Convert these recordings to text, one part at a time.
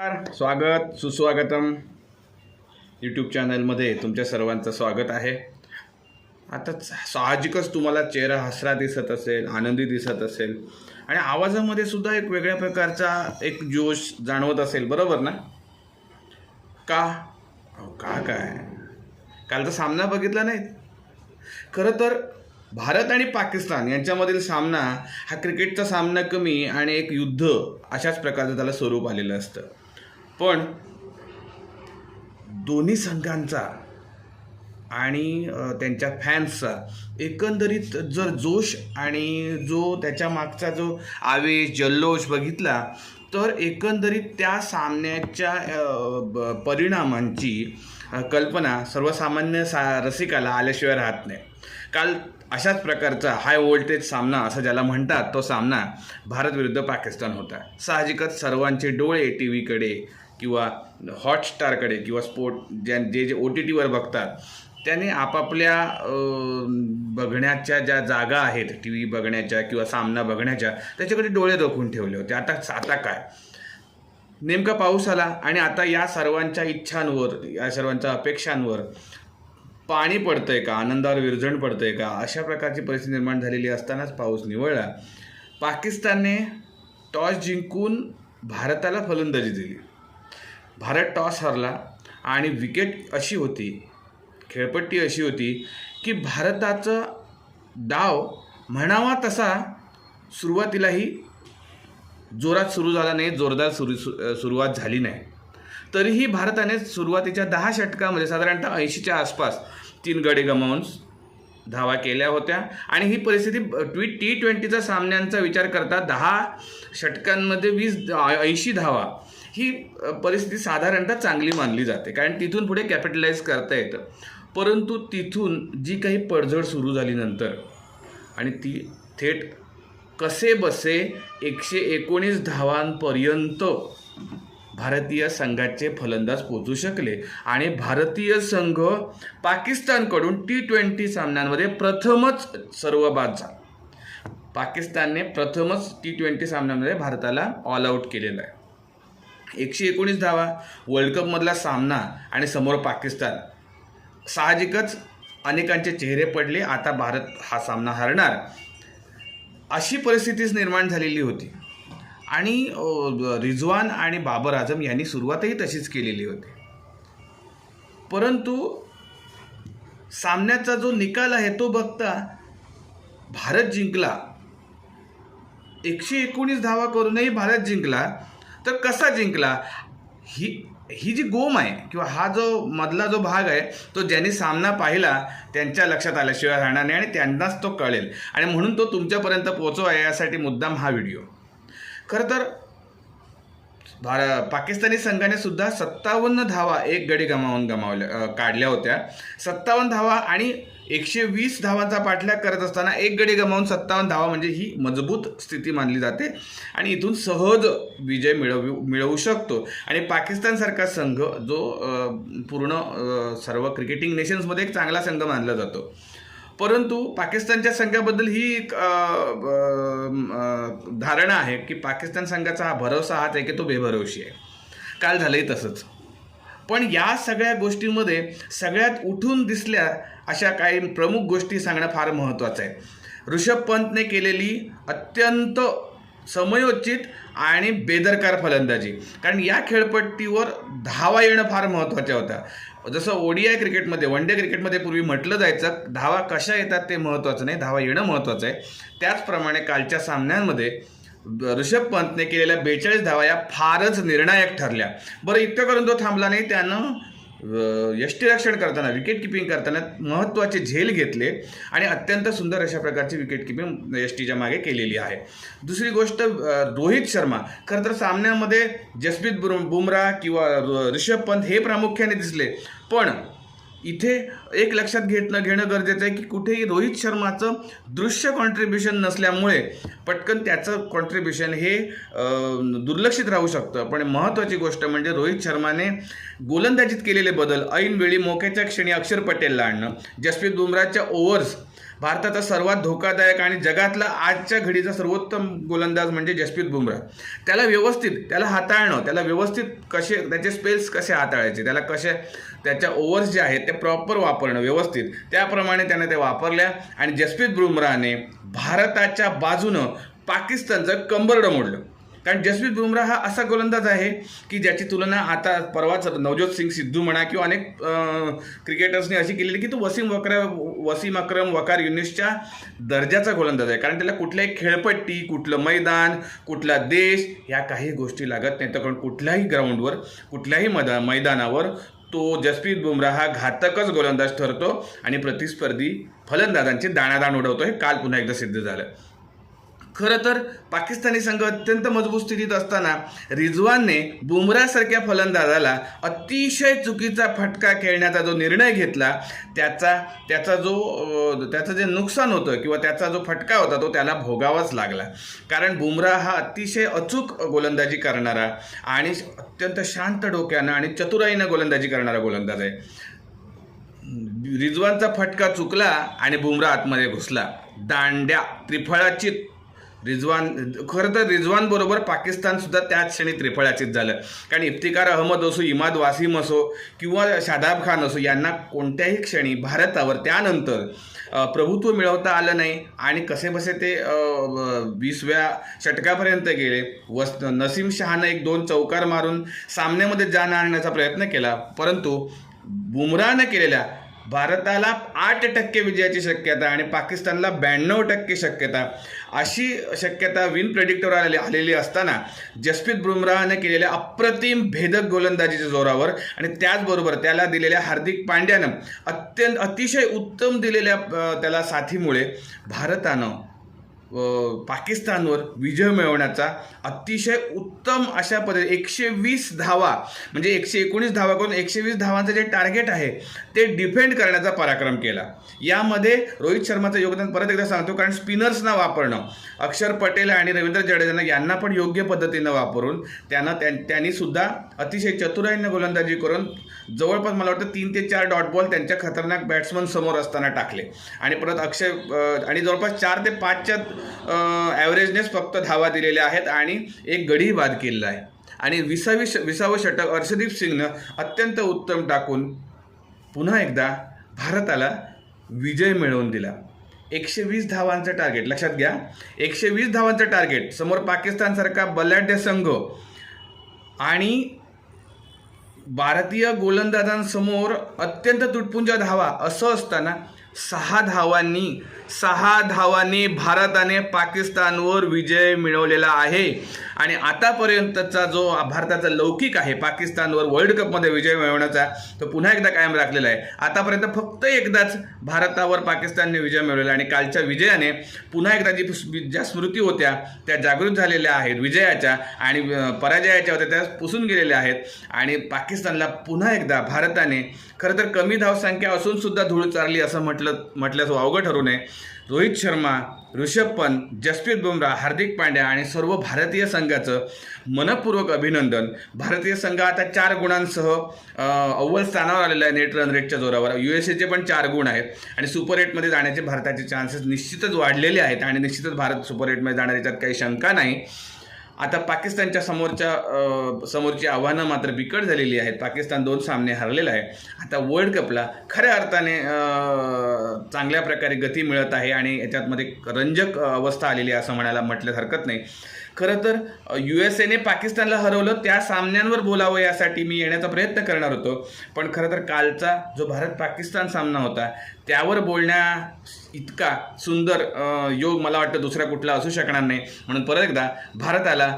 नमस्कार स्वागत सुस्वागतम यूट्यूब चॅनलमध्ये तुमच्या सर्वांचं स्वागत आहे. आता साहजिकच तुम्हाला चेहरा हसरा दिसत असेल आनंदी दिसत असेल आणि आवाजामध्ये सुद्धा एक वेगळ्या प्रकारचा एक जोश जाणवत असेल बरोबर ना? का? का काय? कालचा सामना बघितला नाही. खरं तर भारत आणि पाकिस्तान यांच्यामधील सामना हा क्रिकेटचा सामना कमी आणि एक युद्ध अशाच प्रकारचं त्याला स्वरूप आलेलं असतं. पण दोन्ही संघांचा आणि त्यांच्या फॅन्सचा एकंदरीत जर जोश आणि जो त्याच्या मागचा जो आवेश जल्लोष बघितला तर एकंदरीत त्या सामन्याच्या परिणामांची कल्पना सर्वसामान्य सा रसिकाला आल्याशिवाय राहत नाही. काल अशाच प्रकारचा हाय व्होल्टेज सामना असं ज्याला म्हणतात तो सामना भारत विरुद्ध पाकिस्तान होता. साहजिकच सर्वांचे डोळे टी व्हीकडे किंवा हॉटस्टारकडे किंवा स्पोर्ट ज्या जे जे ओ टी टीवर बघतात त्याने आपापल्या बघण्याच्या ज्या जागा आहेत टी व्ही बघण्याच्या किंवा सामना बघण्याच्या त्याच्याकडे डोळे रोखून ठेवले होते. आता आता काय? नेमका पाऊस आला आणि आता या सर्वांच्या इच्छांवर या सर्वांच्या अपेक्षांवर पाणी पडतंय का? आनंदावर विरजण पडतंय का? अशा प्रकारची परिस्थिती निर्माण झालेली असतानाच पाऊस निवळला. पाकिस्तानने टॉस जिंकून भारताला फलंदाजी दिली. भारत टॉस हरला आणि विकेट अशी होती खेळपट्टी अशी होती की भारताचा डाव म्हणावा तसा सुरुवातीलाही जोरात सुरू झाला नाही जोरदार सुरू सु- सुरुवात झाली नाही. तरीही भारताने सुरुवातीच्या दहा षटकामध्ये साधारणतः ऐंशीच्या आसपास तीन गडे गमावून धावा केल्या होत्या. आणि ही परिस्थिती ट्वी टी ट्वेंटीचा सामन्यांचा विचार करता दहा षटकांमध्ये वीस ऐंशी धावा ही परिस्थिती साधारणतः चांगली मानली जाते. कारण तिथून पुढे कॅपिटलाइज करता येतं. परंतु तिथून जी काही पडझड सुरू झाली नंतर आणि ती थेट कसे बसे एकशे एकोणीस धावांपर्यंत भारतीय संघाचे फलंदाज पोहोचू शकले. आणि भारतीय संघ पाकिस्तानकडून टी ट्वेंटी सामन्यांमध्ये प्रथमच सर्व बाद झाला. पाकिस्तानने प्रथमच टी ट्वेंटी सामन्यांमध्ये भारताला ऑल आऊट केलेलं आहे. एकशे एकोणीस धावा वर्ल्ड कपमधला सामना आणि समोर पाकिस्तान. साहजिकच अनेकांचे चेहरे पडले आता भारत हा सामना हरणार. अशी परिस्थितीच निर्माण झालेली होती. आणि रिजवान आणि बाबर आझम यांनी सुरुवातही तशीच केलेली होती. परंतु सामन्याचा जो निकाल आहे तो बघता भारत जिंकला. एकशे एकोणीस धावा करूनही भारत जिंकला. तर कसा जिंकला? ही ही जी गोम आहे किंवा हा जो मधला जो भाग आहे तो ज्यांनी सामना पाहिला त्यांच्या लक्षात आल्याशिवाय राहणार नाही आणि त्यांनाच तो कळेल. आणि म्हणून तो तुमच्यापर्यंत पोचवा यासाठी मुद्दाम हा व्हिडिओ. खरं तर भार पाकिस्तानी संघाने सुद्धा सत्तावन्न धावा एक गडी गमावून गमावल्या काढल्या होत्या. सत्तावन्न धावा आणि एकशे वीस धावांचा पाठलाग करत असताना एक गडी गमावून सत्तावन्न धावा म्हणजे ही मजबूत स्थिती मानली जाते. आणि इथून सहज विजय मिळवू मिळवू शकतो. आणि पाकिस्तानसारखा संघ जो पूर्ण सर्व क्रिकेटिंग नेशन्समध्ये एक चांगला संघ मानला जातो. परंतु पाकिस्तानच्या संघाबद्दल ही एक धारणा आहे की पाकिस्तान संघाचा हा भरोसा हाच आहे की तो बेभरवशी आहे. काल झालंही तसंच. पण या सगळ्या गोष्टींमध्ये सगळ्यात उठून दिसल्या अशा काही प्रमुख गोष्टी सांगणं फार महत्त्वाचं आहे. ऋषभ पंतने केलेली अत्यंत समयोचित आणि बेदरकार फलंदाजी. कारण या खेळपट्टीवर धावा येणं फार महत्त्वाच्या होत्या. जसं ओडीआय क्रिकेटमध्ये वन डे क्रिकेटमध्ये पूर्वी म्हटलं जायचं धावा कशा येतात ते महत्त्वाचं नाही धावा येणं महत्त्वाचं आहे. त्याचप्रमाणे कालच्या सामन्यांमध्ये ऋषभ पंतने केलेल्या बेचाळीस धावा या फारच निर्णायक ठरल्या. बरं इतकं करून तो थांबला नाही. त्यानं यष्टीरक्षण करताना विकेट किपिंग करताना महत्त्वाचे झेल घेतले आणि अत्यंत सुंदर अशा प्रकारची विकेट किपिंग यष्टीच्या मागे केलेली आहे. दुसरी गोष्ट रोहित शर्मा. खरं तर सामन्यामध्ये जसप्रीत बुर बुमराह किंवा ऋषभ पंत हे प्रामुख्याने दिसले. पण इथे एक लक्षात घेतणं घेणं गरजेचं आहे की कुठेही रोहित शर्माचं दृश्य कॉन्ट्रीब्युशन नसल्यामुळे पटकन त्याचं कॉन्ट्रीब्युशन हे दुर्लक्षित राहू शकतं. पण महत्त्वाची गोष्ट म्हणजे रोहित शर्माने गोलंदाजीत केलेले बदल. ऐनवेळी मोक्याच्या क्षणी अक्षर पटेलला आणणं. जसप्रीत बुमराच्या ओव्हर्स भारताचा सर्वात धोकादायक आणि जगातला आजच्या घडीचा सर्वोत्तम गोलंदाज म्हणजे जसप्रीत बुमराह. त्याला व्यवस्थित त्याला हाताळणं त्याला व्यवस्थित कसे त्याचे स्पेल्स कसे हाताळायचे त्याला कसे त्याच्या ओव्हर्स जे आहेत ते प्रॉपर वापरणं व्यवस्थित. त्याप्रमाणे त्याने ते वापरल्या आणि जसप्रीत बुमराहने भारताच्या बाजूनं पाकिस्तानचं कंबरडं मोडलं. कारण जसप्रीत बुमराह हा असा गोलंदाज आहे की ज्याची तुलना आता परवाच नवज्योत सिंग सिद्धू म्हणा किंवा अनेक क्रिकेटर्सनी क्रिकेटर्सने अशी केलेली की तो वसीम वक्र वसीम अक्रम वकार युनिसच्या दर्जाचा गोलंदाज आहे. कारण त्याला कुठल्याही खेळपट्टी कुठलं मैदान कुठला देश ह्या काही गोष्टी लागत नाही तर कारण कुठल्याही ग्राउंडवर कुठल्याही मदा मैदानावर तो जसप्रीत बुमराह हा घातकच गोलंदाज ठरतो आणि प्रतिस्पर्धी फलंदाजांची दाणादाण उडवतो. हे काल पुन्हा एकदा सिद्ध झालं. खरं तर पाकिस्तानी संघ अत्यंत मजबूत स्थितीत असताना रिजवानने बुमरासारख्या फलंदाजाला अतिशय चुकीचा फटका खेळण्याचा जो निर्णय घेतला त्याचा त्याचा जो त्याचं जे नुकसान होतं किंवा त्याचा जो फटका होता तो त्याला भोगावाच लागला. कारण बुमराह हा अतिशय अचूक गोलंदाजी करणारा आणि अत्यंत शांत डोक्यानं आणि चतुराईनं गोलंदाजी करणारा गोलंदाज आहे. रिजवानचा फटका चुकला आणि बुमरा आतमध्ये घुसला. दांड्या त्रिफळाची रिजवान खरं तर रिजवान बरोबर पाकिस्तान सुद्धा त्याच क्षणी त्रिफळाचीत झालं. कारण इफ्तिकार अहमद असो इमाद वासिम असो किंवा शादाब खान असो यांना कोणत्याही क्षणी भारतावर त्यानंतर प्रभुत्व मिळवता आलं नाही. आणि कसेबसे ते वीसव्या षटकापर्यंत गेले. वस नसीम शहानं एक दोन चौकार मारून सामन्यामध्ये जाण आणण्याचा प्रयत्न केला. परंतु बुमराहनं केलेल्या भारताला आठ टक्के विजयाची शक्यता आणि पाकिस्तानला ब्याण्णव टक्के शक्यता अशी शक्यता विन प्रेडिक्टर आलेली आलेली असताना जसप्रीत बुमराहने केलेल्या अप्रतिम भेदक गोलंदाजीच्या जोरावर आणि त्याचबरोबर त्याला दिलेल्या हार्दिक पांड्यानं अत्यंत अतिशय उत्तम दिलेल्या त्याला साथीमुळे भारतानं पाकिस्तानवर विजय मिळवण्याचा अतिशय उत्तम अशा पद्धती एकशे वीस धावा म्हणजे एकशे एकोणीस धावा करून एकशे वीस धावांचं जे टार्गेट आहे ते डिफेंड करण्याचा पराक्रम केला. यामध्ये रोहित शर्माचं योगदान परत एकदा सांगतो कारण स्पिनर्सना वापरणं अक्षर पटेल आणि रवींद्र जडेजा यांना पण योग्य पद्धतीनं वापरून त्यानं त्या त्यांनी सुद्धा अतिशय चतुराईनं गोलंदाजी करून जवळपास मला वाटतं तीन ते चार डॉट बॉल त्यांच्या खतरनाक बॅट्समन समोर असताना टाकले. आणि परत अक्षय आणि जवळपास चार ते पाचच्या ॲव्हरेजनेच फक्त धावा दिलेल्या आहेत आणि एक गडी बाद केलेला आहे. आणि विसावी विसावं षटक अर्षदीप सिंगनं अत्यंत उत्तम टाकून पुन्हा एकदा भारताला विजय मिळवून दिला. एकशे वीस धावांचं टार्गेट लक्षात घ्या. एकशे वीस धावांचं टार्गेट समोर पाकिस्तानसारखा बलाढ्य संघ आणि भारतीय गोलंदाजांसमोर अत्यंत तुटपुंजा धावा असं असताना सहा धावांनी सहा धावांनी भारताने पाकिस्तानवर विजय मिळवलेला आहे. आणि आतापर्यंतचा जो भारताचा लौकिक आहे पाकिस्तानवर वर्ल्ड कपमध्ये विजय मिळवण्याचा तो पुन्हा एकदा कायम राखलेला आहे. आतापर्यंत फक्त एकदाच भारतावर पाकिस्तानने विजय मिळवलेला आणि कालच्या विजयाने पुन्हा एकदा जी ज्या स्मृती होत्या त्या जागृत झालेल्या आहेत विजयाच्या आणि पराजयाच्या होत्या त्या पुसून गेलेल्या आहेत. आणि पाकिस्तानला पुन्हा एकदा भारताने खरं तर कमी धावसंख्या असून सुद्धा धूळ चारली असं म्हटलं म्हटल्यास अवघड ठरू नये. रोहित शर्मा ऋषभ पंत जसप्रीत बुमराह हार्दिक पांड्या आणि सर्व भारतीय संघाचं मनपूर्वक अभिनंदन. भारतीय संघ आता चार गुणांसह अव्वल स्थानावर आलेला आहे नेट रन रेटच्या जोरावर. यू एस एचे पण चार गुण आहेत आणि सुपर एटमध्ये जाण्याचे भारताचे चान्सेस निश्चितच वाढलेले आहेत आणि निश्चितच भारत सुपर एटमध्ये जाणार याच्यात काही शंका नाही. आता पाकिस्तानच्या समोरच्या समोरची आव्हानं मात्र बिकट झालेली आहेत. पाकिस्तान दोन सामने हरलेला आहे. आता वर्ल्ड कपला खऱ्या अर्थाने चांगल्या प्रकारे गती मिळत आहे आणि याच्यातमध्ये रंजक अवस्था आलेली आहे असं म्हणायला म्हटलं हरकत नाही. खरं तर यू एस एने पाकिस्तानला हरवलं त्या सामन्यांवर बोलावं यासाठी मी येण्याचा प्रयत्न करणार होतो. पण खरं तर कालचा जो भारत पाकिस्तान सामना होता त्यावर बोलण्या इतका सुंदर योग मला वाटतं दुसरा कुठला असू शकणार नाही. म्हणून परत एकदा भारताला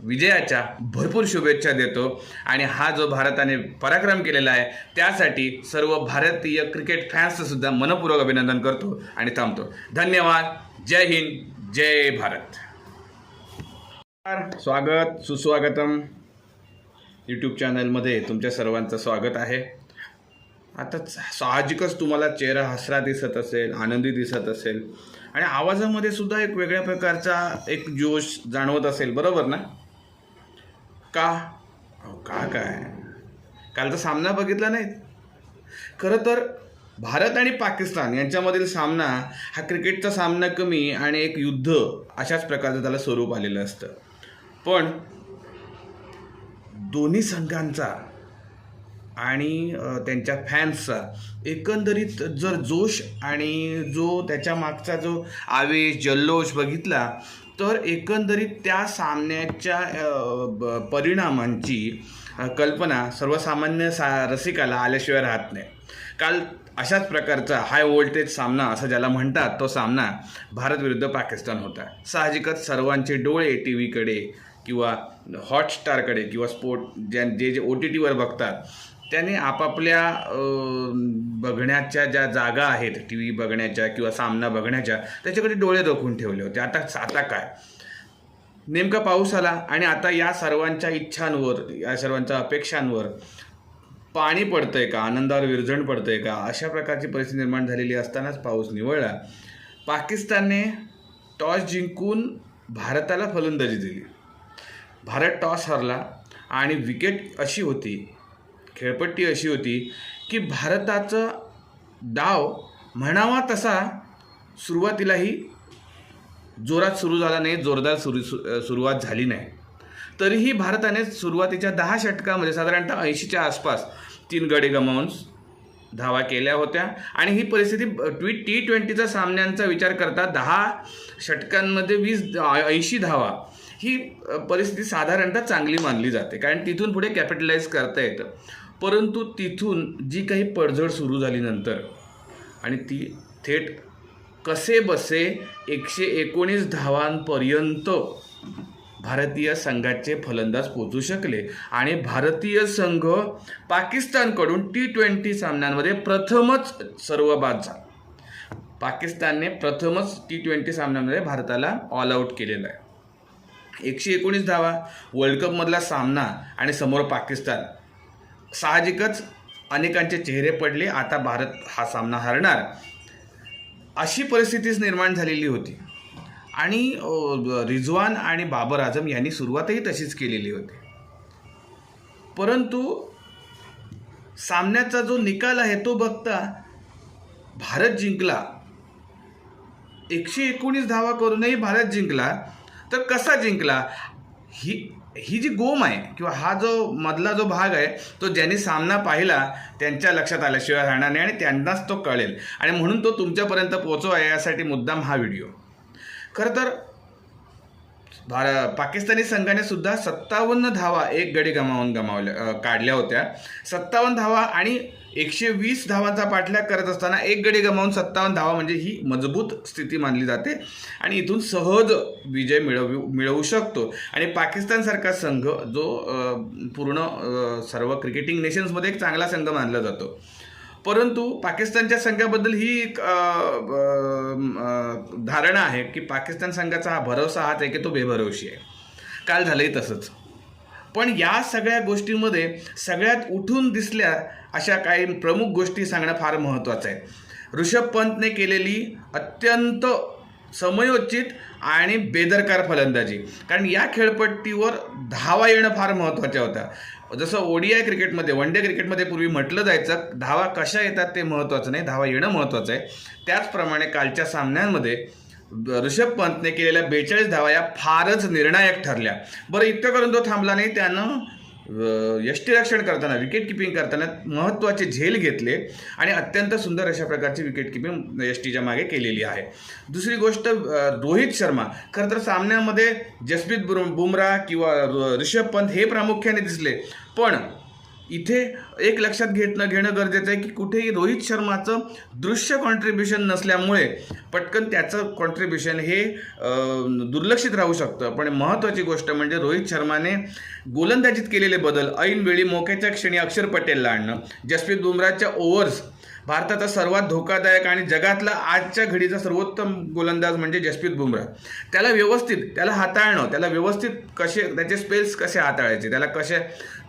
विजयाच्या भरपूर शुभेच्छा देतो. आणि हा जो भारताने पराक्रम केलेला आहे त्यासाठी सर्व भारतीय क्रिकेट फॅन्सचं सुद्धा मनपूर्वक अभिनंदन करतो आणि थांबतो. धन्यवाद. जय हिंद. जय भारत. स्वागत सुस्वागतम. यूट्यूब चॅनलमध्ये तुमच्या सर्वांचं स्वागत आहे. आता साहजिकच तुम्हाला चेहरा हसरा दिसत असेल आनंदी दिसत असेल आणि आवाजामध्ये सुद्धा एक वेगळ्या प्रकारचा एक जोश जाणवत असेल बरोबर ना? का? अहो, का काय? कालचा सामना बघितला नाही. खरं तर भारत आणि पाकिस्तान यांच्यामधील सामना हा क्रिकेटचा सामना कमी आणि एक युद्ध अशाच प्रकारचं त्याला स्वरूप आलेलं असतं. पण दोन्ही संघांचा आणि त्यांच्या फॅन्सचा एकंदरीत जर जोश आणि जो त्याच्या मागचा जो आवेश जल्लोष बघितला तर एकंदरीत त्या सामन्याच्या परिणामांची कल्पना सर्वसामान्य सा रसिकाला आल्याशिवाय राहत नाही. काल अशाच प्रकारचा हाय व्होल्टेज सामना असं ज्याला म्हणतात तो सामना भारत विरुद्ध पाकिस्तान होता. साहजिकच सर्वांचे डोळे टी व्हीकडे किंवा हॉटस्टारकडे किंवा स्पोर्ट ज्या जे जे ओ टी टीवर बघतात त्याने आपापल्या बघण्याच्या ज्या जागा आहेत टी व्ही बघण्याच्या किंवा सामना बघण्याच्या त्याच्याकडे डोळे रोखून ठेवले होते. आता आता काय? नेमका पाऊस आला आणि आता या सर्वांच्या इच्छांवर या सर्वांच्या अपेक्षांवर पाणी पडतंय का? आनंदावर विरजण पडतंय का? अशा प्रकारची परिस्थिती निर्माण झालेली असतानाच पाऊस निवळला. पाकिस्तानने टॉस जिंकून भारताला फलंदाजी दिली. भारत टॉस हरला आणि विकेट अशी होती खेळपट्टी अशी होती की भारताचा डाव म्हणावा तसा सुरुवातीलाही जोरात सुरू झाला नाही जोरदार सुरू सु- सुरुवात झाली नाही. तरीही भारताने सुरुवातीच्या दहा षटकामध्ये साधारणतः ऐंशीच्या आसपास तीन गडी गमावून धावा केल्या होत्या. आणि ही परिस्थिती ट्वी टी ट्वेंटीचा सामन्यांचा विचार करता दहा षटकांमध्ये वीस ऐंशी धावा ही परिस्थिती साधारणतः चांगली मानली जाते. कारण तिथून पुढे कॅपिटलाइज करता येतं. परंतु तिथून जी काही पडझड सुरू झाली नंतर आणि ती थेट कसे बसे एकशे एकोणीस धावांपर्यंत भारतीय संघाचे फलंदाज पोचू शकले आणि भारतीय संघ पाकिस्तानकडून टी ट्वेंटी सामन्यांमध्ये प्रथमच सर्व बाद झाला. पाकिस्तानने प्रथमच टी ट्वेंटी सामन्यांमध्ये भारताला ऑल आऊट केलेला आहे. एकशे एकोणीस धावा वर्ल्ड कपमधला सामना आणि समोर पाकिस्तान. साहजिकच अनेकांचे चेहरे पडले आता भारत हा सामना हरणार. अशी परिस्थितीच निर्माण झालेली होती. आणि रिजवान आणि बाबर आझम यांनी सुरुवातही तशीच केलेली होती. परंतु सामन्याचा जो निकाल आहे तो बघता भारत जिंकला. एकशे एकोणीस धावा करूनही भारत जिंकला. तर कसा जिंकला? ही ही जी गोम आहे किंवा हा जो मधला जो भाग आहे तो ज्यांनी सामना पाहिला त्यांच्या लक्षात आल्याशिवाय राहणार नाही आणि त्यांनाच तो कळेल. आणि म्हणून तो तुमच्यापर्यंत पोचवा यासाठी मुद्दाम हा व्हिडिओ. खरं तर भार पाकिस्तानी संघाने सुद्धा सत्तावन्न धावा एक गडी गमावून गमावल्या काढल्या होत्या. सत्तावन्न धावा आणि एकशे वीस धावांचा पाठलाग करत असताना एक गडी गमावून सत्तावन्न धावा म्हणजे ही मजबूत स्थिती मानली जाते. आणि इथून सहज विजय मिळवू मिळवू शकतो. आणि पाकिस्तानसारखा संघ जो पूर्ण सर्व क्रिकेटिंग नेशन्समध्ये एक चांगला संघ मानला जातो. परंतु पाकिस्तानच्या संघाबद्दल ही एक धारणा आहे की पाकिस्तान संघाचा हा भरोसा हाच आहे की तो बेभरोशी आहे. काल झालंही तसंच. पण या सगळ्या गोष्टींमध्ये सगळ्यात उठून दिसल्या अशा काही प्रमुख गोष्टी सांगणं फार महत्त्वाचं आहे. ऋषभ पंतने केलेली अत्यंत समयोचित आणि बेदरकार फलंदाजी. कारण या खेळपट्टीवर धावा येणं फार महत्त्वाच्या होत्या. जसं ओडीआय क्रिकेटमध्ये वन डे क्रिकेटमध्ये पूर्वी म्हटलं जायचं धावा कशा येतात ते महत्त्वाचं नाही धावा येणं महत्त्वाचं आहे. त्याचप्रमाणे कालच्या सामन्यांमध्ये ऋषभ पंतने केलेल्या बेचाळीस धावा या फारच निर्णायक ठरल्या. बरं इतकं करून तो थांबला नाही. त्यानं यष्टीरक्षण करताना विकेट किपिंग करताना महत्त्वाचे झेल घेतले आणि अत्यंत सुंदर अशा प्रकारची विकेट किपिंग यष्टीच्या मागे केलेली आहे. दुसरी गोष्ट रोहित शर्मा. खरं तर सामन्यामध्ये जसप्रीत बुम बुमराह किंवा ऋषभ पंत हे प्रामुख्याने दिसले. पण इथे एक लक्षात घेतलं घेणं गरजेचं आहे की कुठेही रोहित शर्माचं दृश्य कॉन्ट्रीब्युशन नसल्यामुळे पटकन त्याचं कॉन्ट्रीब्युशन हे दुर्लक्षित राहू शकतं. पण महत्त्वाची गोष्ट म्हणजे रोहित शर्माने गोलंदाजीत केलेले बदल ऐनवेळी मोक्याच्या क्षणी अक्षर पटेलला आणणं. जसप्रीत बुमराच्या ओव्हर्स भारताचा सर्वात धोकादायक आणि जगातला आजच्या घडीचा सर्वोत्तम गोलंदाज म्हणजे जसप्रीत बुमराह. त्याला व्यवस्थित त्याला हाताळणं त्याला व्यवस्थित कसे त्याचे स्पेल्स कसे हाताळायचे त्याला कसे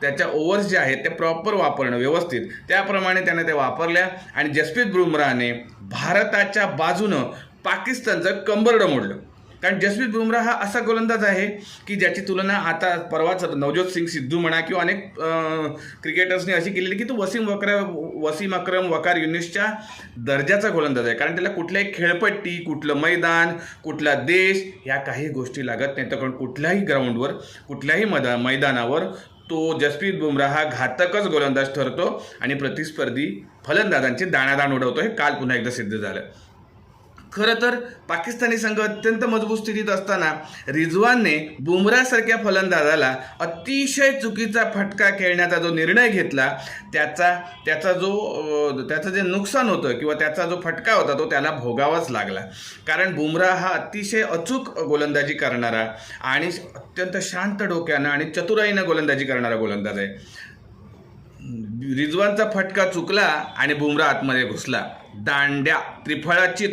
त्याच्या ओव्हर्स जे आहेत ते प्रॉपर वापरणं व्यवस्थित. त्याप्रमाणे त्याने ते वापरल्या आणि जसप्रीत बुमराहने भारताच्या बाजूनं पाकिस्तानचं कंबरडं मोडलं. कारण जसप्रीत बुमराह हा असा गोलंदाज आहे की ज्याची तुलना आता परवाच नवज्योत सिंग सिद्धू म्हणा किंवा अनेक क्रिकेटर्सनी अशी केलेली की तो वसीम वक्र वसीम अक्रम वकार युनिसच्या दर्जाचा गोलंदाज आहे. कारण त्याला कुठल्याही खेळपट्टी कुठलं मैदान कुठला देश ह्या काही गोष्टी लागत नाही तर कारण कुठल्याही ग्राउंडवर कुठल्याही मदा मैदानावर तो जसप्रीत बुमराह हा घातकच गोलंदाज ठरतो आणि प्रतिस्पर्धी फलंदाजांची दाणादाण उडवतो. हे काल पुन्हा एकदा सिद्ध झालं. खरं तर पाकिस्तानी संघ अत्यंत मजबूत स्थितीत असताना रिजवानने बुमरासारख्या फलंदाजाला अतिशय चुकीचा फटका खेळण्याचा जो निर्णय घेतला त्याचा त्याचा जो त्याचं जे नुकसान होतं किंवा त्याचा जो फटका होता तो त्याला भोगावाच लागला. कारण बुमराह हा अतिशय अचूक गोलंदाजी करणारा आणि अत्यंत शांत डोक्यानं आणि चतुराईनं गोलंदाजी करणारा गोलंदाज आहे. रिजवानचा फटका चुकला आणि बुमरा आतमध्ये घुसला. दांड्या त्रिफळाची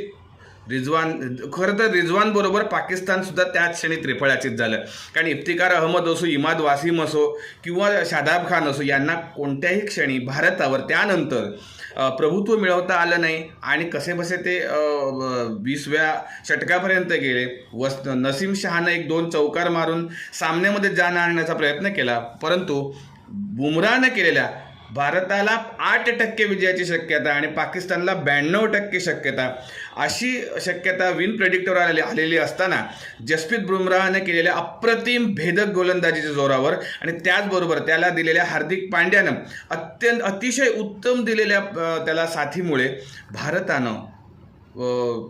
रिजवान खरं तर रिजवान बरोबर पाकिस्तान सुद्धा त्याच क्षणी त्रिफळाचित झालं. कारण इफ्तिकार अहमद असो इमाद वासिम असो किंवा शादाब खान असो यांना कोणत्याही क्षणी भारतावर त्यानंतर प्रभुत्व मिळवता आलं नाही. आणि कसेबसे ते वीसव्या षटकापर्यंत गेले. वस नसीम शहानं एक दोन चौकार मारून सामन्यामध्ये जाण आणण्याचा प्रयत्न केला. परंतु बुमराहनं केलेल्या भारताला आठ टक्के विजयाची शक्यता आणि पाकिस्तानला ब्याण्णव टक्के शक्यता. अशी शक्यता विन प्रेडिक्टवर आलेली आलेली असताना जसप्रीत बुमराहने केलेल्या अप्रतिम भेदक गोलंदाजीच्या जोरावर आणि त्याचबरोबर त्याला दिलेल्या हार्दिक पांड्यानं अत्यंत अतिशय उत्तम दिलेल्या त्याला साथीमुळे भारतानं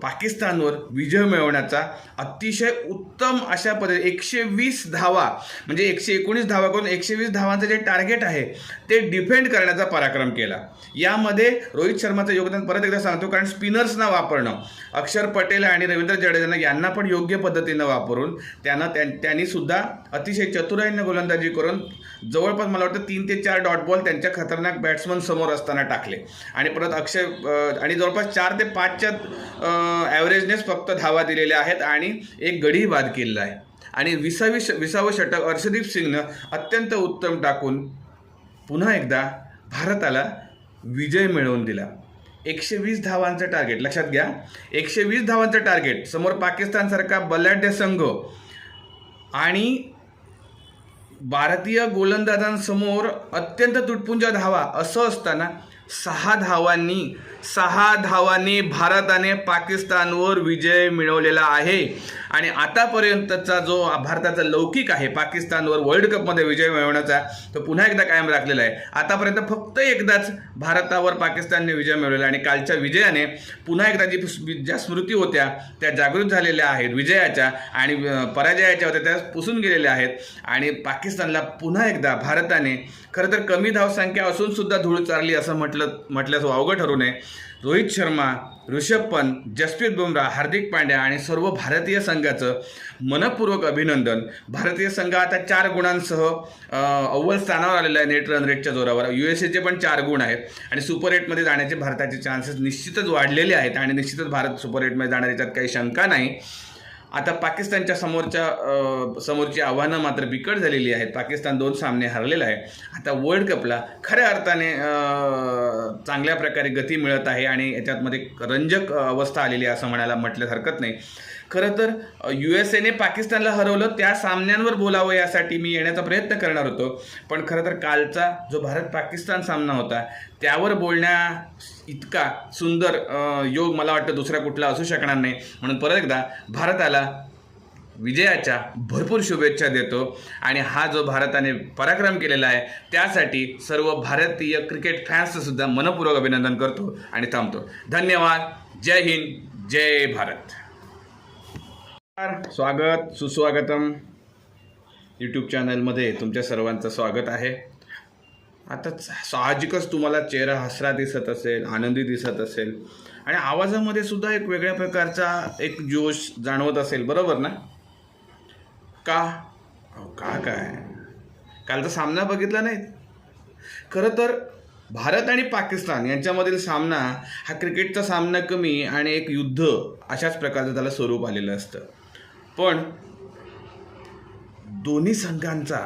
पाकिस्तानवर विजय मिळवण्याचा अतिशय उत्तम अशा पद्धती एकशे वीस धावा म्हणजे एकशे एकोणीस धावा करून एकशे वीस धावांचं जे टार्गेट आहे ते डिफेंड करण्याचा पराक्रम केला. यामध्ये रोहित शर्माचं योगदान परत एकदा सांगतो कारण स्पिनर्सना वापरणं अक्षर पटेल आणि रवींद्र जडेजानं यांना पण योग्य पद्धतीनं वापरून त्यांना त्यां त्यांनी सुद्धा अतिशय चतुराईनं गोलंदाजी करून जवळपास मला वाटतं तीन ते चार डॉट बॉल त्यांच्या खतरनाक बॅट्समन समोर असताना टाकले. आणि परत अक्षय आणि जवळपास चार ते पाचच्या ॲव्हरेजनेच फक्त धावा दिलेल्या आहेत आणि एक गडी बाद केलेला आहे. आणि विसावी श विसावं षटक अर्षदीप सिंगनं अत्यंत उत्तम टाकून पुन्हा एकदा भारताला विजय मिळवून दिला. एकशे वीस धावांचं टार्गेट लक्षात घ्या. एकशे वीस धावांचं टार्गेट समोर पाकिस्तानसारखा बलाढ्य संघ आणि भारतीय गोलंदाजांसमोर अत्यंत तुटपुंजा धावा असं असताना सहा धावांनी सहा धावांनी भारताने पाकिस्तानवर विजय मिळवलेला आहे. आणि आतापर्यंतचा जो भारताचा लौकिक आहे पाकिस्तानवर वर्ल्ड कपमध्ये विजय मिळवण्याचा तो पुन्हा एकदा कायम राखलेला आहे. आतापर्यंत फक्त एकदाच भारतावर पाकिस्तानने विजय मिळवलेला आणि कालच्या विजयाने पुन्हा एकदा जी ज्या स्मृती होत्या त्या जागृत झालेल्या आहेत विजयाच्या आणि पराजयाच्या होत्या त्या पुसून गेलेल्या आहेत. आणि पाकिस्तानला पुन्हा एकदा भारताने खरं तर कमी धावसंख्या असूनसुद्धा धूळ चारली असं म्हटलं म्हटल्यास वावगं ठरू नये. रोहित शर्मा ऋषभ पंत जसप्रीत बुमराह हार्दिक पांड्या आणि सर्व भारतीय संघाचं मनपूर्वक अभिनंदन. भारतीय संघ आता चार गुणांसह अव्वल स्थानावर आलेला आहे नेट रन रेटच्या जोरावर. यू एस एचे पण चार गुण आहेत आणि सुपर एटमध्ये जाण्याचे भारताचे चान्सेस निश्चितच वाढलेले आहेत आणि निश्चितच भारत सुपर एटमध्ये जाणार याच्यात काही शंका नाही. आता पाकिस्तानच्या समोरच्या समोरची आव्हानं मात्र बिकट झालेली आहेत. पाकिस्तान दोन सामने हरलेला आहे. आता वर्ल्ड कपला खऱ्या अर्थाने चांगल्या प्रकारे गती मिळत आहे आणि याच्यातमध्ये रंजक अवस्था आलेली आहे असं म्हणायला म्हटलं हरकत नाही. खरं तर यू एस एने पाकिस्तानला हरवलं त्या सामन्यांवर बोलावं यासाठी मी येण्याचा प्रयत्न करणार होतो. पण खरं तर कालचा जो भारत पाकिस्तान सामना होता त्यावर बोलण्या इतका सुंदर योग मला वाटतं दुसरा कुठला असू शकणार नाही. म्हणून परत एकदा भारताला विजयाच्या भरपूर शुभेच्छा देतो. आणि हा जो भारताने पराक्रम केलेला आहे त्यासाठी सर्व भारतीय क्रिकेट फॅन्सचं सुद्धा मनपूर्वक अभिनंदन करतो आणि थांबतो. धन्यवाद. जय हिंद. जय भारत. स्वागत सुस्वागतम यूट्यूब चॅनलमध्ये तुमच्या सर्वांचं स्वागत आहे. आता साहजिकच तुम्हाला चेहरा हसरा दिसत असेल आनंदी दिसत असेल आणि आवाजामध्ये सुद्धा एक वेगळ्या प्रकारचा एक जोश जाणवत असेल बरोबर ना? का? का काय? कालचा सामना बघितला नाही. खरं तर भारत आणि पाकिस्तान यांच्यामधील सामना हा क्रिकेटचा सामना कमी आणि एक युद्ध अशाच प्रकारचं त्याला स्वरूप आलेलं असतं. पण दोन्ही संघांचा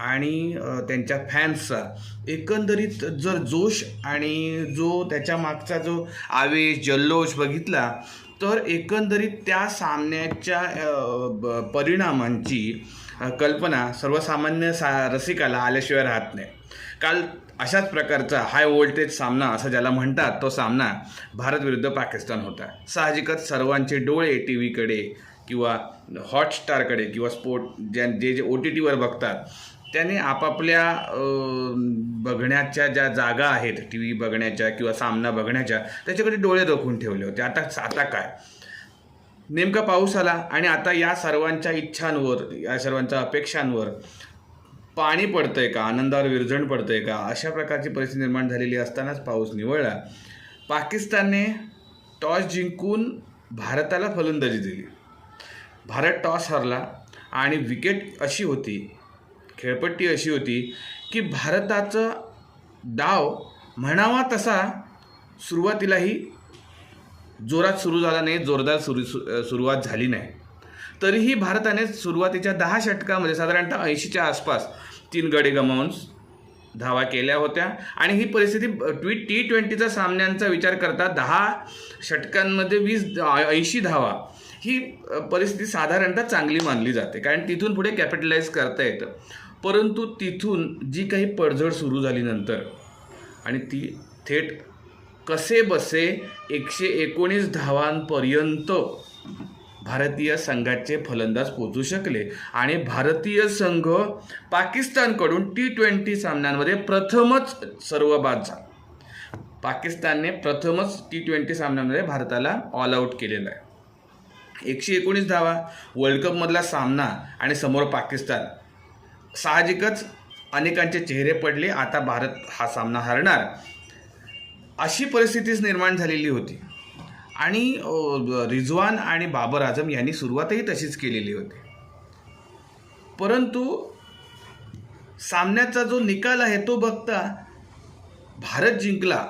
आणि त्यांच्या फॅन्सचा एकंदरीत जर जोश आणि जो त्याच्या मागचा जो आवेश जल्लोष बघितला तर एकंदरीत त्या सामन्याच्या परिणामांची कल्पना सर्वसामान्य सा रसिकाला आल्याशिवाय राहत नाही. काल अशाच प्रकारचा हाय व्होल्टेज सामना असं ज्याला म्हणतात तो सामना भारत विरुद्ध पाकिस्तान होता. साहजिकच सर्वांचे डोळे टी व्हीकडे किंवा हॉटस्टारकडे किंवा स्पोर्ट ज्या जे जे ओ टी टीवर बघतात त्याने आपापल्या बघण्याच्या ज्या जागा आहेत टी व्ही बघण्याच्या किंवा सामना बघण्याच्या त्याच्याकडे डोळे रोखून ठेवले होते. आता आता काय? नेमका पाऊस आला आणि आता या सर्वांच्या इच्छांवर या सर्वांच्या अपेक्षांवर पाणी पडतंय का? आनंदावर विरजण पडतंय का? अशा प्रकारची परिस्थिती निर्माण झालेली असतानाच पाऊस निवळला. पाकिस्तानने टॉस जिंकून भारताला फलंदाजी दिली. भारत टॉस हरला आणि विकेट अशी होती खेळपट्टी अशी होती की भारताचा डाव म्हणावा तसा सुरुवातीलाही जोरात सुरू झाला नाही जोरदार सुरू सु- सुरुवात झाली नाही. तरीही भारताने सुरुवातीच्या दहा षटकामध्ये साधारणतः ऐंशीच्या आसपास तीन गडे गमावून धावा केल्या होत्या आणि ही परिस्थिती ट्वी टी ट्वेंटीचा सामन्यांचा विचार करता दहा षटकांमध्ये वीस ऐंशी धावा ही परिस्थिती साधारणतः चांगली मानली जाते. कारण तिथून पुढे कॅपिटलाइज करता येतं. परंतु तिथून जी काही पडझड सुरू झाली नंतर आणि ती थेट कसे बसे एकशे एकोणीस धावांपर्यंत भारतीय संघाचे फलंदाज पोचू शकले. आणि भारतीय संघ पाकिस्तानकडून टी ट्वेंटी सामन्यांमध्ये प्रथमच सर्व बाद झाला. पाकिस्तानने प्रथमच टी ट्वेंटी सामन्यांमध्ये भारताला ऑल आऊट केलेला आहे. एकशे एकोणीस धावा वर्ल्ड कपमधला सामना आणि समोर पाकिस्तान. साहजिकच अनेकांचे चेहरे पडले आता भारत हा सामना हरणार. अशी परिस्थितीच निर्माण झालेली होती. आणि रिजवान आणि बाबर आझम यांनी सुरुवातही तशीच केलेली होती. परंतु सामन्याचा जो निकाल आहे तो बघता भारत जिंकला.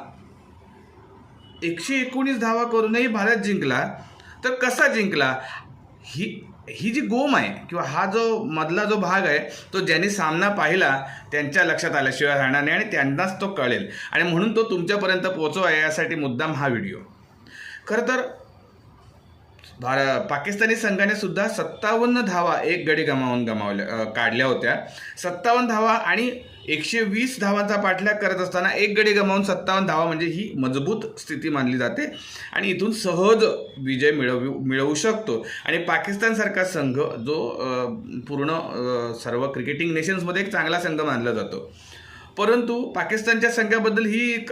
एकशे एकोणीस धावा करूनही भारत जिंकला. तर कसा जिंकला? ही ही जी गोम आहे किंवा हा जो मधला जो भाग आहे तो ज्यांनी सामना पाहिला त्यांच्या लक्षात आल्याशिवाय राहणार नाही आणि त्यांनाच तो कळेल. आणि म्हणून तो तुमच्यापर्यंत पोचवा यासाठी मुद्दाम हा व्हिडिओ. खरं तर भार पाकिस्तानी संघाने सुद्धा सत्तावन्न धावा एक गडी गमावून गमावल्या काढल्या होत्या. सत्तावन्न धावा आणि एकशे वीस धावांचा पाठलाग करत असताना एक गडी गमावून सत्तावन्न धावा म्हणजे ही मजबूत स्थिती मानली जाते. आणि इथून सहज विजय मिळवू मिळवू शकतो. आणि पाकिस्तानसारखा संघ जो पूर्ण सर्व क्रिकेटिंग नेशन्समध्ये एक चांगला संघ मानला जातो. परंतु पाकिस्तानच्या संघाबद्दल ही एक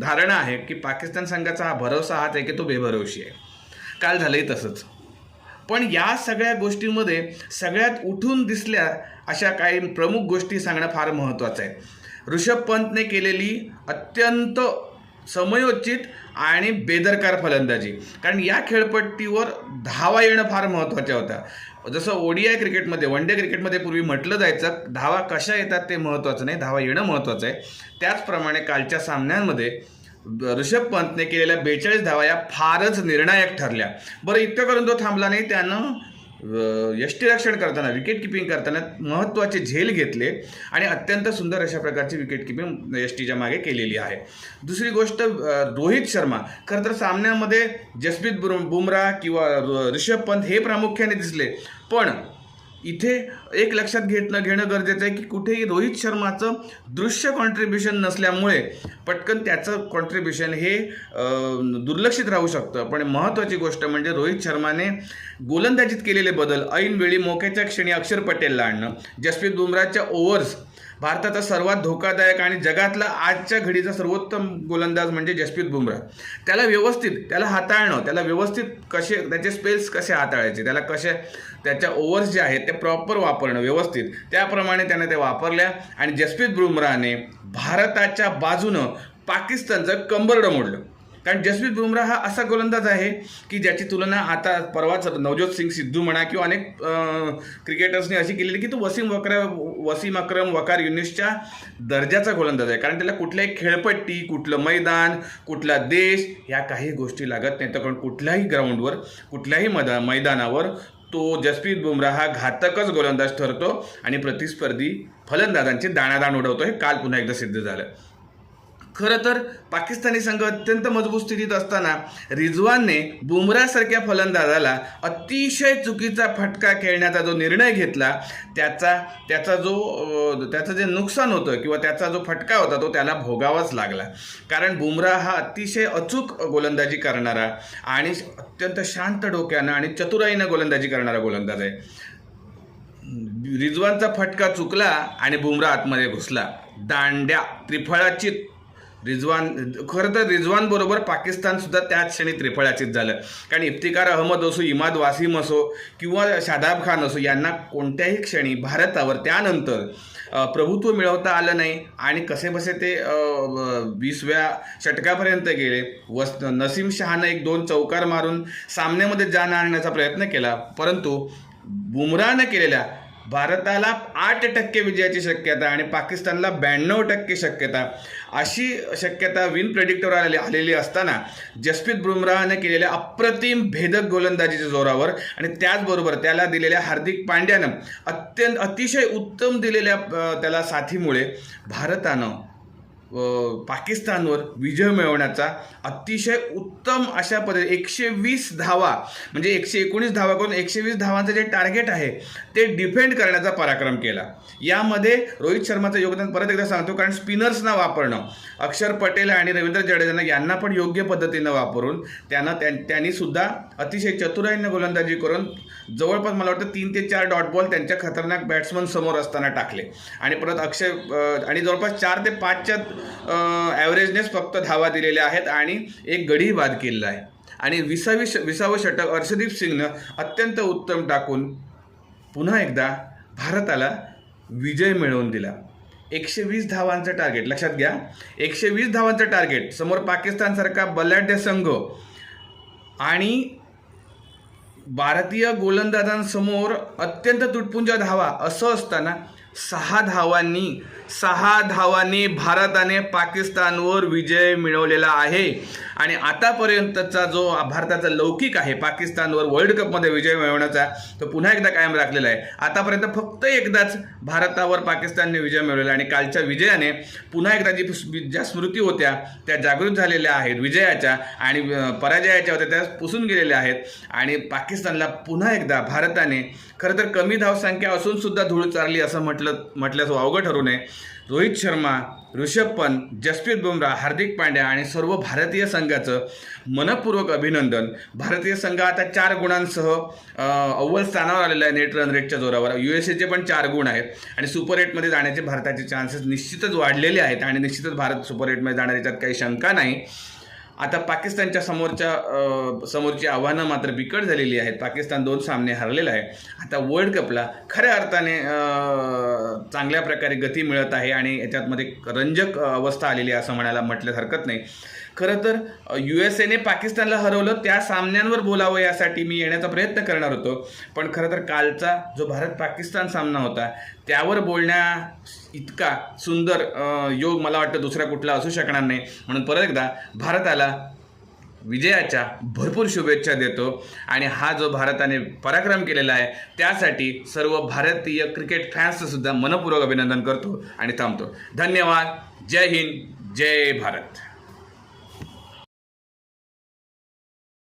धारणा आहे की पाकिस्तान संघाचा हा भरोसा हाच आहे की तो बेभरवशी आहे. काल झालंही तसंच. पण या सगळ्या गोष्टींमध्ये सगळ्यात उठून दिसल्या अशा काही प्रमुख गोष्टी सांगणं फार महत्त्वाचं आहे. ऋषभ पंतने केलेली अत्यंत समयोचित आणि बेदरकार फलंदाजी. कारण या खेळपट्टीवर धावा येणं फार महत्त्वाच्या होत्या. जसं ओडीआय क्रिकेटमध्ये वन डे क्रिकेटमध्ये पूर्वी म्हटलं जायचं धावा कशा येतात ते महत्त्वाचं नाही धावा येणं महत्त्वाचं आहे. त्याचप्रमाणे कालच्या सामन्यांमध्ये ऋषभ पंतने केलेल्या बेचाळीस धावा या फारच निर्णायक ठरल्या. बरं इतकं करून तो थांबला नाही. त्यानं यष्टीरक्षण करताना विकेट किपिंग करताना महत्त्वाचे झेल घेतले आणि अत्यंत सुंदर अशा प्रकारची विकेट किपिंग यष्टीच्या मागे केलेली आहे. दुसरी गोष्ट रोहित शर्मा. खरं तर सामन्यामध्ये जसप्रीत बुर बुमराह किंवा ऋषभ पंत हे प्रामुख्याने दिसले. पण इथे एक लक्षात घेतलं घेणं गरजेचं आहे की कुठेही रोहित शर्माचं दृश्य कॉन्ट्रीब्युशन नसल्यामुळे पटकन त्याचं कॉन्ट्रीब्युशन हे दुर्लक्षित राहू शकतं. पण महत्त्वाची गोष्ट म्हणजे रोहित शर्माने गोलंदाजीत केलेले बदल. ऐनवेळी मोक्याच्या क्षणी अक्षर पटेलला आणणं. जसप्रीत बुमराच्या ओव्हर्स भारताचा सर्वात धोकादायक आणि जगातला आजच्या घडीचा सर्वोत्तम गोलंदाज म्हणजे जसप्रीत बुमराह. त्याला व्यवस्थित त्याला हाताळणं त्याला व्यवस्थित कसे त्याचे स्पेल्स कसे हाताळायचे त्याला कसे त्याच्या ओव्हर्स जे आहेत ते प्रॉपर वापरणं व्यवस्थित. त्याप्रमाणे त्याने ते वापरल्या आणि जसप्रीत बुमराहने भारताच्या बाजूनं पाकिस्तानचं कंबरडं मोडलं. कारण जसप्रीत बुमराह हा असा गोलंदाज आहे की ज्याची तुलना आता परवाच नवज्योत सिंग सिद्धू म्हणा किंवा अनेक क्रिकेटर्सनी क्रिकेटर्सने अशी केलेली की तो वसीम वक्र वसीम अक्रम वकार युनिसच्या दर्जाचा गोलंदाज आहे. कारण त्याला कुठल्याही खेळपट्टी कुठलं मैदान कुठला देश ह्या काही गोष्टी लागत नाही तर कारण कुठल्याही ग्राउंडवर कुठल्याही मदा मैदानावर तो जसप्रीत बुमराह हा घातकच गोलंदाज ठरतो आणि प्रतिस्पर्धी फलंदाजांची दाणादाण उडवतो. हे काल पुन्हा एकदा सिद्ध झालं. खरं तर पाकिस्तानी संघ अत्यंत मजबूत स्थितीत असताना रिजवानने बुमरासारख्या फलंदाजाला अतिशय चुकीचा फटका खेळण्याचा जो निर्णय घेतला त्याचा त्याचा जो त्याचं जे नुकसान होतं किंवा त्याचा जो फटका होता तो त्याला भोगावाच लागला. कारण बुमरा हा अतिशय अचूक गोलंदाजी करणारा आणि अत्यंत शांत डोक्यानं आणि चतुराईनं गोलंदाजी करणारा गोलंदाज आहे. रिजवानचा फटका चुकला आणि बुमरा आतमध्ये घुसला. दांड्या त्रिफळाची रिजवान खरं तर रिजवान बरोबर पाकिस्तान सुद्धा त्याच क्षणी त्रिफळाचीत झालं. कारण इफ्तिकार अहमद असो इमाद वासिम असो किंवा शादाब खान असो यांना कोणत्याही क्षणी भारतावर त्यानंतर प्रभुत्व मिळवता आलं नाही. आणि कसेबसे ते वीसव्या षटकापर्यंत गेले. वस नसीम शहानं एक दोन चौकार मारून सामन्यामध्ये जाण आणण्याचा प्रयत्न केला. परंतु बुमरानं केलेल्या भारताला आठ टक्के विजयाची शक्यता आणि पाकिस्तानला ब्याण्णव टक्के शक्यता. अशी शक्यता विन प्रेडिक्टर आलेली आलेली असताना जसप्रीत बुमराहने केलेल्या अप्रतिम भेदक गोलंदाजीच्या जोरावर आणि त्याचबरोबर त्याला दिलेल्या हार्दिक पांड्यानं अत्यंत अतिशय उत्तम दिलेल्या त्याला साथीमुळे भारतानं पाकिस्तानवर विजय मिळवण्याचा अतिशय उत्तम अशा पद्धती एकशे वीस धावा म्हणजे एकशे एकोणीस धावा करून एकशे वीस धावांचं जे टार्गेट आहे ते डिफेंड करण्याचा पराक्रम केला. यामध्ये रोहित शर्माचं योगदान परत एकदा सांगतो कारण स्पिनर्सना वापरणं अक्षर पटेल आणि रवींद्र जडेजांना यांना पण योग्य पद्धतीनं वापरून त्यांना त्या त्यांनी सुद्धा अतिशय चतुराईनं गोलंदाजी करून जवळपास मला वाटतं तीन ते चार डॉट बॉल त्यांच्या खतरनाक बॅट्समन समोर असताना टाकले. आणि परत अक्षय आणि जवळपास चार ते पाचच्या ॲव्हरेजनेच फक्त धावा दिलेल्या आहेत आणि एक गडी बाद केलेला आहे. आणि विसावी श विसावं षटक अर्षदीप सिंगनं अत्यंत उत्तम टाकून पुन्हा एकदा भारताला विजय मिळवून दिला. एकशे वीस धावांचं टार्गेट लक्षात घ्या. एकशे वीस धावांचं टार्गेट समोर पाकिस्तानसारखा बलाढ्य संघ आणि भारतीय गोलंदाजांसमोर अत्यंत तुटपुंजा धावा असं असताना सहा धावांनी सहा धावांनी भारताने पाकिस्तानवर विजय मिळवलेला आहे. आणि आतापर्यंतचा जो भारताचा लौकिक आहे पाकिस्तानवर वर्ल्ड कपमध्ये विजय मिळवण्याचा तो पुन्हा एकदा कायम राखलेला आहे. आतापर्यंत फक्त एकदाच भारतावर पाकिस्तानने विजय मिळवला आणि कालच्या विजयाने पुन्हा एकदा जी ज्या स्मृती होत्या त्या जागृत झालेल्या आहेत. विजयाच्या आणि पराजयाच्या होत्या त्या पुसून गेलेल्या आहेत. आणि पाकिस्तानला पुन्हा एकदा भारताने खरं तर कमी धावसंख्या असूनसुद्धा धूळ चारली असं म्हटलं म्हटल्यास वावगं ठरू नये. रोहित शर्मा ऋषभ पंत जसप्रीत बुमराह हार्दिक पांड्या आणि सर्व भारतीय संघाचं मनपूर्वक अभिनंदन. भारतीय संघ आता चार गुणांसह अव्वल स्थानावर आलेला आहे नेट रन रेटच्या जोरावर. यू एस एचे पण चार गुण आहेत आणि सुपर एटमध्ये जाण्याचे भारताचे चान्सेस निश्चितच वाढलेले आहेत आणि निश्चितच भारत सुपर एटमध्ये जाणार याच्यात काही शंका नाही. आता पाकिस्तानच्या समोरच्या समोरची आव्हानं मात्र बिकट झालेली आहेत. पाकिस्तान दोन सामने हरलेला आहे. आता वर्ल्ड कपला खऱ्या अर्थाने चांगल्या प्रकारे गती मिळत आहे आणि याच्यातमध्ये रंजक अवस्था आलेली आहे असं म्हणायला म्हटल्यास हरकत नाही. खरं तर यू एस एने पाकिस्तानला हरवलं त्या सामन्यांवर बोलावं यासाठी मी येण्याचा प्रयत्न करणार होतो. पण खरं तर कालचा जो भारत पाकिस्तान सामना होता त्यावर बोलण्या इतका सुंदर योग मला वाटतं दुसरा कुठला असू शकणार नाही. म्हणून परत एकदा भारताला विजयाच्या भरपूर शुभेच्छा देतो. आणि हा जो भारताने पराक्रम केलेला आहे त्यासाठी सर्व भारतीय क्रिकेट फॅन्सचं सुद्धा मनपूर्वक अभिनंदन करतो आणि थांबतो. धन्यवाद. जय हिंद. जय भारत.